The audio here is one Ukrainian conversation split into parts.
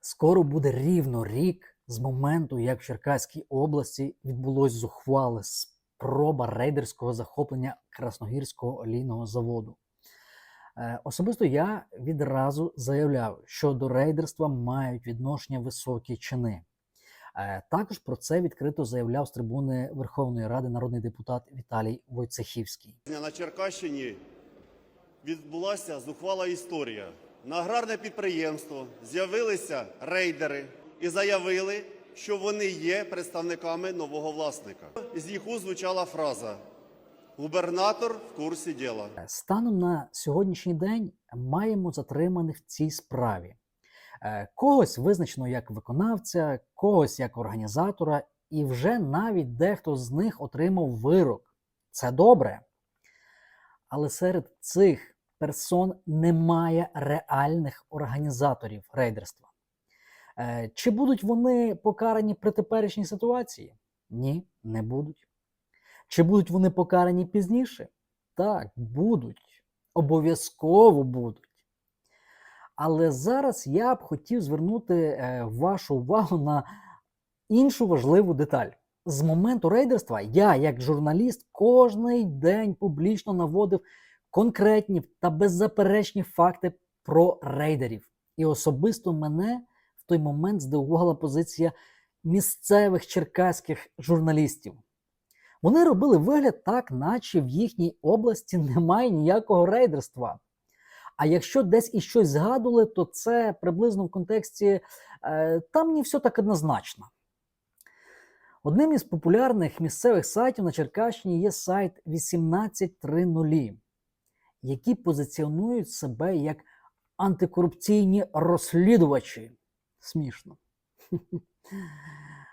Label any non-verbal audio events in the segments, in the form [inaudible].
Скоро буде рівно рік з моменту, як в Черкаській області відбулось зухвале спроба рейдерського захоплення Красногірського олійного заводу. Е, Особисто я відразу заявляв, що до рейдерства мають відношення високі чини. Е, Також про це відкрито заявляв з трибуни Верховної Ради народний депутат Віталій Войцехівський. На Черкащині відбулася зухвала історія. На аграрне підприємство з'явилися рейдери і заявили, що вони є представниками нового власника. З їх звучала фраза Губернатор в курсі діла. Станом на сьогоднішній день маємо затриманих в цій справі. Е, Когось визначено як виконавця, когось як організатора, і вже навіть дехто з них отримав вирок. Це добре. Але серед цих персон немає реальних організаторів рейдерства. Е, Чи будуть вони покарані при теперішній ситуації? Ні, не будуть. Чи будуть вони покарані пізніше? Так, будуть. Обов'язково будуть. Але зараз я б хотів звернути е, вашу увагу на іншу важливу деталь. З моменту рейдерства я, як журналіст, кожний день публічно наводив конкретні та беззаперечні факти про рейдерів. І особисто мене в той момент здивувала позиція місцевих черкаських журналістів. Вони робили вигляд так, наче в їхній області немає ніякого рейдерства. А якщо десь і щось згадували, то це приблизно в контексті е, там не все так однозначно. Одним із популярних місцевих сайтів на Черкащині є сайт 1830, які позиціонують себе як антикорупційні розслідувачі. Смішно. [laughs]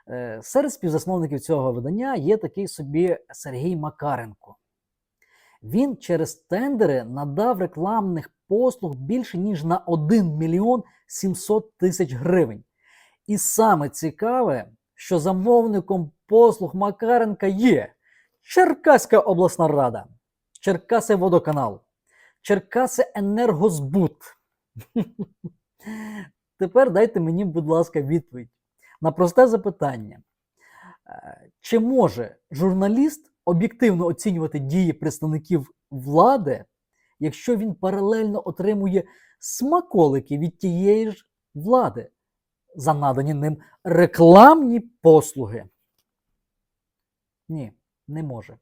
Е, Серед співзасновників цього видання є такий собі Сергій Макаренко. Він через тендери надав рекламних послуг більше ніж на 1 мільйон 700 тисяч гривень. І саме цікаве, що замовником послуг Макаренка є Черкаська обласна рада, Черкаси водоканал, Черкаси енергозбут. Тепер дайте мені, будь ласка, відповідь на просте запитання. Е, Чи може журналіст об'єктивно оцінювати дії представників влади, якщо він паралельно отримує смаколики від тієї ж влади за надані ним рекламні послуги? Ні, не може.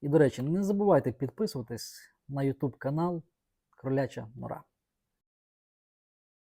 І, до речі, не забувайте підписуватись на YouTube канал Кроляча Нора.